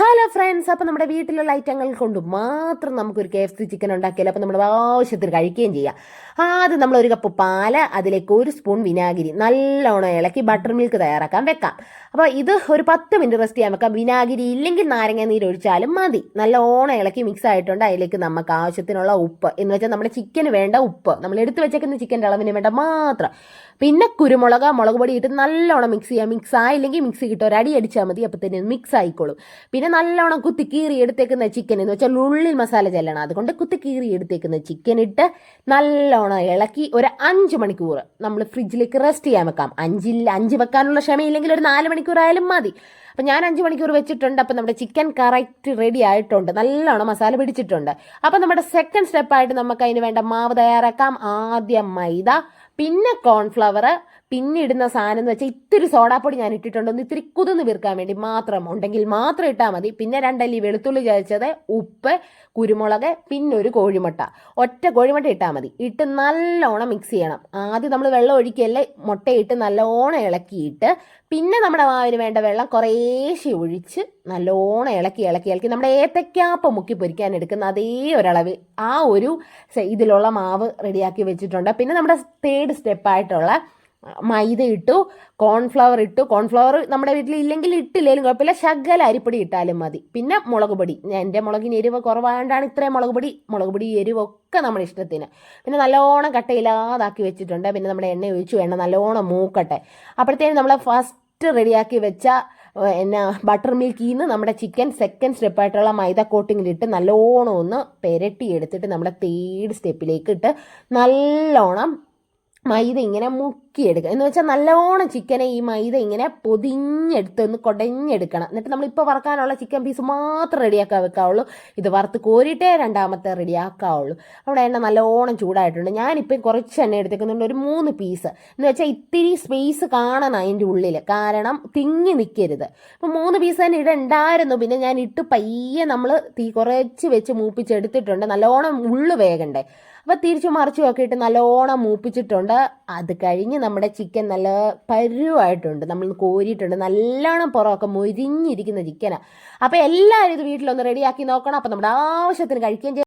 Hello friends അപ്പം നമ്മുടെ വീട്ടിലുള്ള ഐറ്റങ്ങൾ കൊണ്ട് മാത്രം നമുക്കൊരു കെ എഫ് സി ചിക്കൻ ഉണ്ടാക്കിയാലോ അപ്പം നമ്മുടെ ആവശ്യത്തിന് കഴിക്കുകയും ചെയ്യാം. ആദ്യം നമ്മൾ ഒരു കപ്പ് പാൽ അതിലേക്ക് ഒരു സ്പൂൺ വിനാഗിരി നല്ലോണം ഇളക്കി ബട്ടർ മിൽക്ക് തയ്യാറാക്കാൻ വെക്കാം. അപ്പോൾ ഇത് ഒരു പത്ത് മിനിറ്റ് റെസ്റ്റ് ചെയ്യാൻ വെക്കാം. വിനാഗിരി ഇല്ലെങ്കിൽ നാരങ്ങ നീര് ഒഴിച്ചാലും മതി. നല്ലോണം ഇളക്കി മിക്സ് ആയിട്ടുണ്ട്. അതിലേക്ക് നമുക്ക് ആവശ്യത്തിനുള്ള ഉപ്പ് എന്ന് വെച്ചാൽ നമ്മുടെ ചിക്കന് വേണ്ട ഉപ്പ്. നമ്മൾ എടുത്തു വെച്ചേക്കുന്ന ചിക്കന്റെ അളവിന് വേണ്ട മാത്രം പിന്നെ കുരുമുളക് മുളക് പൊടി ഇട്ട് നല്ലോണം മിക്സ് ചെയ്യാം. മിക്സ് ആയില്ലെങ്കിൽ മിക്സി കിട്ടും. അടി അടിച്ചാൽ മതി. അപ്പം തന്നെ മിക്സ് ആയിക്കോളും. പിന്നെ നല്ലോണം കുത്തി കീറി എടുത്തേക്കുന്ന ചിക്കൻ എന്ന് വെച്ചാൽ ഉള്ളിൽ മസാല ചെല്ലണം. അതുകൊണ്ട് കുത്തി കീറി എടുത്തേക്കുന്ന ചിക്കൻ ഇട്ട് നല്ലോണം ഇളക്കി ഒരു അഞ്ച് മണിക്കൂർ നമ്മൾ ഫ്രിഡ്ജിലേക്ക് റെസ്റ്റ് ചെയ്യാൻ വെക്കാം. അഞ്ചിൽ അഞ്ച് വെക്കാനുള്ള ക്ഷമയില്ലെങ്കിൽ ഒരു നാല് മണിക്കൂർ ആയാലും മതി. അപ്പം ഞാൻ അഞ്ച് മണിക്കൂർ വെച്ചിട്ടുണ്ട്. അപ്പം നമ്മുടെ ചിക്കൻ കറക്റ്റ് റെഡി ആയിട്ടുണ്ട്. നല്ലോണം മസാല പിടിച്ചിട്ടുണ്ട്. അപ്പം നമ്മുടെ സെക്കൻഡ് സ്റ്റെപ്പായിട്ട് നമുക്ക് അതിന് വേണ്ട മാവ് തയ്യാറാക്കാം. ആദ്യം മൈദ പിന്നെ കോൺഫ്ലവർ പിന്നെ ഇടുന്ന സാധനം എന്ന് വെച്ചാൽ ഇത്തിരി സോഡാപ്പൊടി ഞാൻ ഇട്ടിട്ടുണ്ട്. ഒന്ന് ഇത്തിരി കുതിർന്ന് വീർക്കാൻ വേണ്ടി മാത്രം. ഉണ്ടെങ്കിൽ മാത്രം ഇട്ടാൽ മതി. പിന്നെ രണ്ടല്ലി വെളുത്തുള്ളി ചതച്ചത് ഉപ്പ് കുരുമുളക് പിന്നെ ഒരു കോഴിമുട്ട. ഒറ്റ കോഴിമുട്ട ഇട്ടാൽ മതി. ഇട്ട് നല്ലോണം മിക്സ് ചെയ്യണം. ആദ്യം നമ്മൾ വെള്ളം ഒഴിക്കല്ലേ? മുട്ടയിട്ട് നല്ലോണം ഇളക്കിയിട്ട് പിന്നെ നമ്മുടെ മാവിന് വേണ്ട വെള്ളം കുറേശ്ശെ ഒഴിച്ച് നല്ലോണം ഇളക്കി ഇളക്കി ഇളക്കി നമ്മുടെ ഏത്തക്കാപ്പ മുക്കി പൊരിക്കാൻ എടുക്കുന്ന അതേ ഒരളവ് ആ ഒരു ഇതിലുള്ള മാവ് റെഡിയാക്കി വെച്ചിട്ടുണ്ട്. പിന്നെ നമ്മുടെ തേർഡ് സ്റ്റെപ്പായിട്ടുള്ള മൈദ ഇട്ടു കോൺഫ്ലവർ ഇട്ടു. കോൺഫ്ലവർ നമ്മുടെ വീട്ടിൽ ഇല്ലെങ്കിൽ ഇട്ടില്ലെങ്കിലും കുഴപ്പമില്ല. ശകല അരിപ്പൊടി ഇട്ടാലും മതി. പിന്നെ മുളക് പൊടി. എന്റെ മുളകിന് എരിവ് കുറവായതുകൊണ്ടാണ് ഇത്രയും മുളക് പൊടി. മുളക് പൊടി എരിവൊക്കെ നമ്മുടെ ഇഷ്ടത്തിന്. പിന്നെ നല്ലോണം കട്ടയില്ലാതാക്കി വെച്ചിട്ടുണ്ട്. പിന്നെ നമ്മുടെ എണ്ണ ഒഴിച്ചു. എണ്ണ നല്ലോണം മൂക്കട്ടെ. അപ്പോഴത്തേനും നമ്മൾ ഫസ്റ്റ് റെഡിയാക്കി വെച്ച എന്നാ ബട്ടർ മിൽക്കിൽ നിന്ന് നമ്മുടെ ചിക്കൻ സെക്കൻഡ് സ്റ്റെപ്പായിട്ടുള്ള മൈദ കോട്ടിങ്ങിലിട്ട് നല്ലോണം ഒന്ന് പെരട്ടി എടുത്തിട്ട് നമ്മുടെ തേർഡ് സ്റ്റെപ്പിലേക്ക് ഇട്ട് നല്ലോണം മൈദ ഇങ്ങനെ മുക്കിയെടുക്കുക. എന്ന് വെച്ചാൽ നല്ലോണം ചിക്കനെ ഈ മൈദ ഇങ്ങനെ പൊതിഞ്ഞെടുത്ത് ഒന്ന് കൊടഞ്ഞെടുക്കണം. എന്നിട്ട് നമ്മളിപ്പോൾ വറക്കാനുള്ള ചിക്കൻ പീസ് മാത്രം റെഡിയാക്കാൻ വെക്കാവുള്ളൂ. ഇത് വറുത്ത് കോരിയിട്ടേ രണ്ടാമത്തെ റെഡിയാക്കാവുള്ളൂ അവിടെ എണ്ണ നല്ലോണം ചൂടായിട്ടുണ്ട്. ഞാനിപ്പോൾ കുറച്ച് എണ്ണ എടുത്തേക്കുന്നുണ്ട്. ഒരു മൂന്ന് പീസ് എന്ന് വെച്ചാൽ ഇത്തിരി സ്പേസ് കാണണം അതിന്റെ ഉള്ളിൽ കാരണം തിങ്ങി നിൽക്കരുത് അപ്പം മൂന്ന് പീസ് തന്നെ ഇടണ്ടായിരുന്നു. പിന്നെ ഞാൻ ഇട്ട് പയ്യെ നമ്മൾ തീ കുറച്ച് വെച്ച് മൂപ്പിച്ചെടുത്തിട്ടുണ്ട്. നല്ലോണം ഉള്ളു വേഗണ്ടേ അപ്പം തിരിച്ചു മറിച്ചു നോക്കിയിട്ട് നല്ലോണം മൂപ്പിച്ചിട്ടുണ്ട്. അത് കഴിഞ്ഞ് നമ്മുടെ ചിക്കൻ നല്ല പരുവായിട്ടുണ്ട്. നമ്മൾ കോരിയിട്ടുണ്ട്. നല്ലോണം പുറമൊക്കെ മൊരിഞ്ഞിരിക്കുന്ന ചിക്കനാണ് അപ്പോൾ എല്ലാവരും ഇത് വീട്ടിലൊന്ന് റെഡിയാക്കി നോക്കണം. അപ്പോൾ നമ്മുടെ ആവശ്യത്തിന് കഴിക്കുകയും